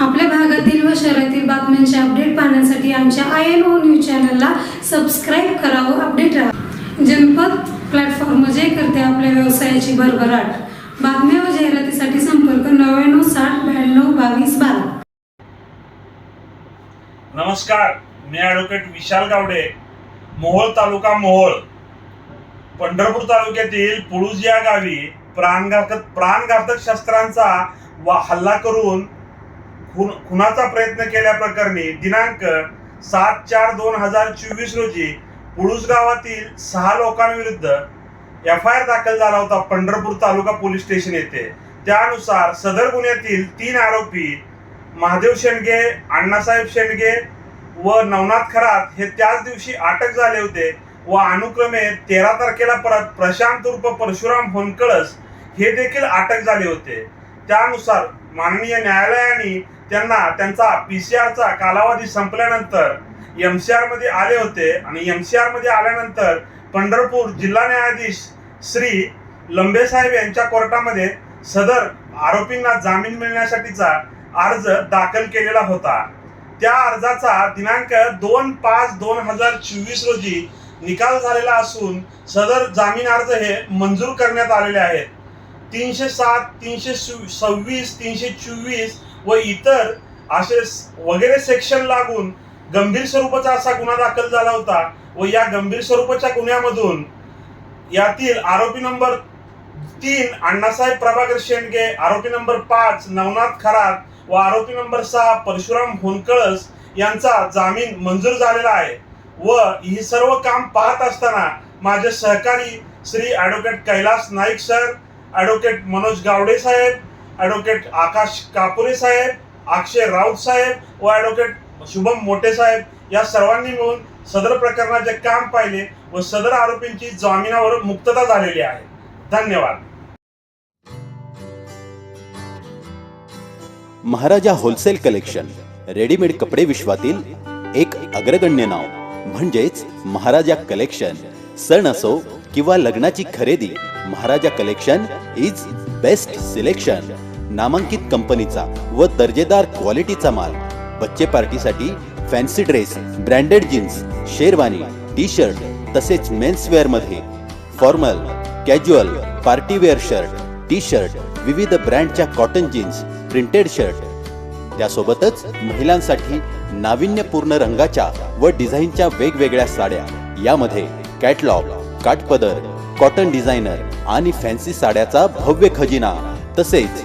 आपल्या भागातील व शहरातील बातम्यांचे अपडेट पाहण्यासाठी आमच्या आय एन ओ न्यूज चॅनलला सबस्क्राईब करा व अपडेट राहा. जनपद प्लॅटफॉर्म जे करते आपल्या व्यवसायाची भरभराट. बातम्या व जाहिरातीसाठी संपर्क नव्याण्णव साठ ब्याण्णव बावीस बारा. नमस्कार मी ॲडव्होकेट विशाल गावडे. मोहोळ तालुका मोहोळ. पंढरपूर तालुक्यातील पुळूज या गावी प्राणघातक प्राणघातक शस्त्रांचा वा हल्ला करून खून खुनाचा प्रयत्न केल्याप्रकरणी दिनांक सात चार दोन हजार चोवीस रोजी पुळूस गावातील सहा लोकांविरुद्ध एफ आय आर दाखल झाला होता पंढरपूर तालुका पोलीस स्टेशन येथे. त्यानुसार सदर गुन्ह्यातील तीन आरोपी महादेव शेंडगे अण्णासाहेब शेंडगे व नवनाथ खरात हे त्याच दिवशी अटक झाले होते व अनुक्रमे तेरा तारखेला परत प्रशांत उर्फ परशुराम होनकळस हे देखील अटक झाले होते. त्यानुसार माननीय न्यायालयाने त्यांना त्यांचा पी सी आरचा कालावधी संपल्यानंतर एम सी मध्ये आले होते आणि एम सी मध्ये आल्यानंतर पंढरपूर जिल्हा न्यायाधीश श्री लंबेसाहेब यांच्या कोर्टामध्ये सदर आरोपींना जामीन मिळण्यासाठीचा अर्ज दाखल केलेला होता. त्या अर्जाचा दिनांक दोन पाच दोन हजार चोवीस रोजी निकाल झालेला असून सदर जामीन अर्ज हे मंजूर करण्यात आलेले आहेत. तीनशे सात तीनशे सव्वीस तीनशे चोवीस व इतर असे वगैरे सेक्शन लागून गंभीर स्वरूपाचा असा गुन्हा दाखल झाला होता व या गंभीर स्वरूपाच्या गुन्ह्यामधून यातील आरोपी नंबर तीन अण्णासाहेब प्रभाकर शेंडगे आरोपी नंबर पाच नवनाथ खरात व आरोपी नंबर सहा परशुराम होनकळस यांचा जामीन मंजूर झालेला आहे. व ही सर्व काम पाहत असताना माझे सहकारी Shri advocate Kailas Naik sir advocate Manoj Gawade saheb advocate Akash Kapure saheb Akshay Raut saheb व ॲडव्होकेट शुभम मोठे साहेब या सर्वांनी मिळून सदर प्रकरणाचे काम पाहिले व सदर आरोपींची जामिनावर मुक्तता झालेली आहे. धन्यवाद. महाराजा होलसेल कलेक्शन रेडीमेड कपडे विश्वातील एक अग्रगण्य नाव म्हणजेच महाराजा कलेक्शन. सण असो किंवा लग्नाची खरेदी Maharaja collection is best selection नामांकित कंपनीचा व दर्जेदार क्वालिटीचा माल. बच्चे पार्टीसाठी fancy dress branded jeans sherwani T shirt तसेच मेन्सवेअरमध्ये. Formal casual party wear shirt T shirt विविध ब्रँडच्या कॉटन जीन्स प्रिंटेड शर्ट. त्यासोबतच महिलांसाठी नाविन्यपूर्ण रंगाच्या व डिझाईनच्या वेगवेगळ्या साड्या. यामध्ये कॅटलॉग काठपदर कॉटन डिझायनर आणि फॅन्सी साड्याचा भव्य खजिना तसेच